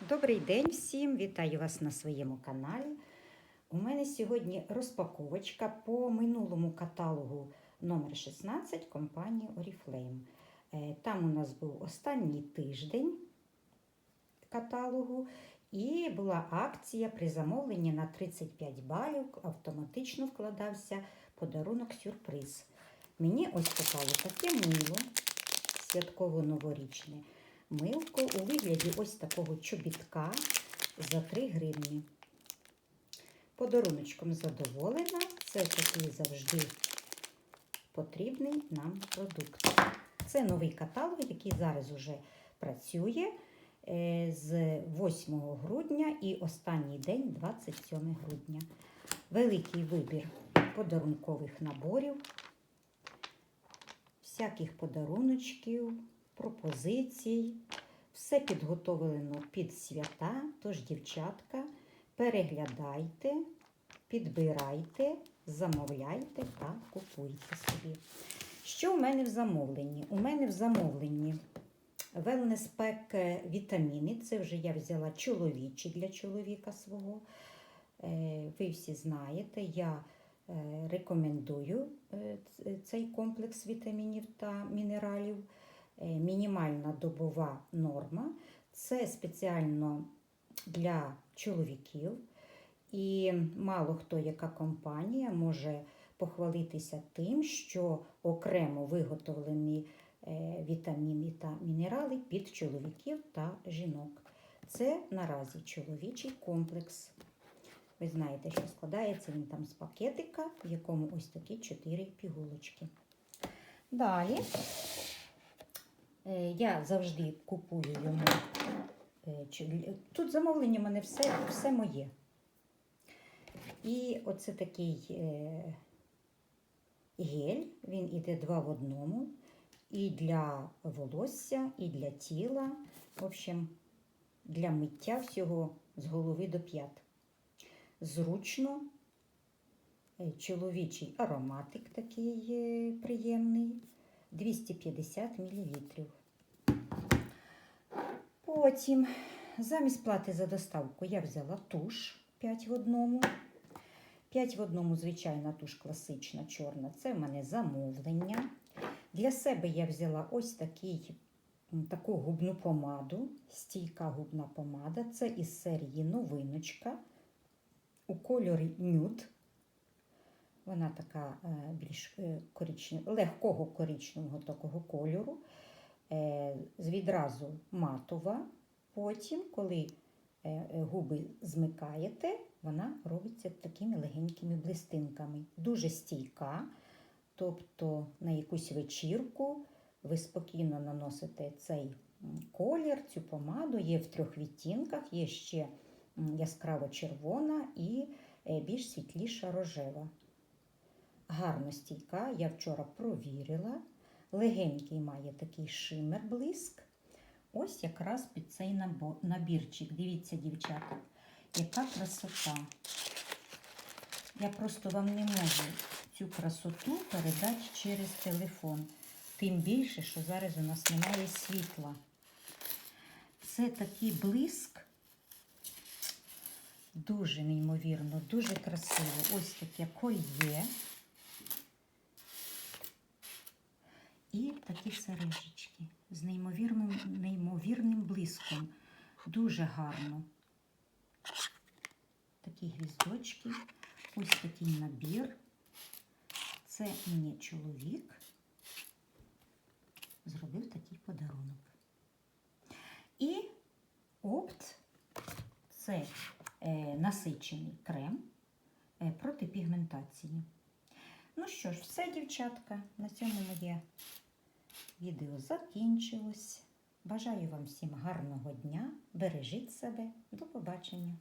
Добрий день всім! Вітаю вас на своєму каналі. У мене сьогодні розпаковочка по минулому каталогу номер 16 компанії Oriflame. Е, Там у нас був останній тиждень каталогу, і була акція при замовленні на 35 балів. Автоматично вкладався подарунок сюрприз. Мені ось попало таке мило святково-новорічне милко у вигляді ось такого чобітка за 3 гривні. Подаруночком задоволена. Це такий завжди потрібний нам продукт. Це новий каталог, який зараз уже працює е, з 8 грудня і останній день 27 грудня. Великий вибір подарункових наборів, всяких подаруночків пропозицій. Все підготовлено під свята, тож, дівчатка, переглядайте, підбирайте, замовляйте та купуйте собі. Що у мене в замовленні? У мене в замовленні Pack вітаміни. Це вже я взяла чоловічі для чоловіка свого. Е, Ви всі знаєте, я е, рекомендую е, цей комплекс вітамінів та мінералів. Е, мінімальна добова норма. Це спеціально для чоловіків. І мало хто, яка компанія може похвалитися тим, що окремо виготовлені е, вітаміни та мінерали під чоловіків та жінок. Це наразі чоловічий комплекс. Ви знаєте, що складається він там з пакетика, в якому ось такі 4 пігулочки. Далі Я завжди купую йому. е, Тут замовлення в мене все, все моє. І оце такий е, гель, він іде два в одному. І для волосся, і для тіла. В общем, для миття всього з голови до п'ят. Зручно, е, чоловічий ароматик такий е, приємний. 250 мл. Потім, замість плати за доставку, я взяла туш 5 в одному. 5 в одному, звичайна туш класична чорна. Це в мене замовлення. Для себе я взяла ось такий, таку губну помаду, стійка губна помада. Це із серії новиночка у кольорі нюд. Вона така е, більш е, коричнев... легкого коричневого такого кольору, відразу матова. Потім, коли губи змикаєте, вона робиться такими легенькими блистинками. Дуже стійка, тобто на якусь вечірку ви спокійно наносите цей колір, цю помаду, є в трьох відтінках, є ще яскраво червона і більш світліша рожева гарно стійка, я вчора провірила. Легенький має такий шимер блиск. Ось якраз під цей набірчик. Дивіться, дівчата, яка красота. Я просто вам не можу цю красоту передати через телефон. Тим більше, що зараз у нас немає світла. Це такий блиск. Дуже неймовірно, дуже красиво. Ось таке кольє. І такі сережечки з неймовірним неймовірним блиском. Дуже гарно. Такі гвіздочки, ось такий набір. Це мені чоловік зробив такий подарунок. І опт це е, насичений крем е, проти пігментації. Ну що ж, все, дівчатка, на цьому моє відео закінчилось. Бажаю вам всім гарного дня. Бережіть себе. До побачення!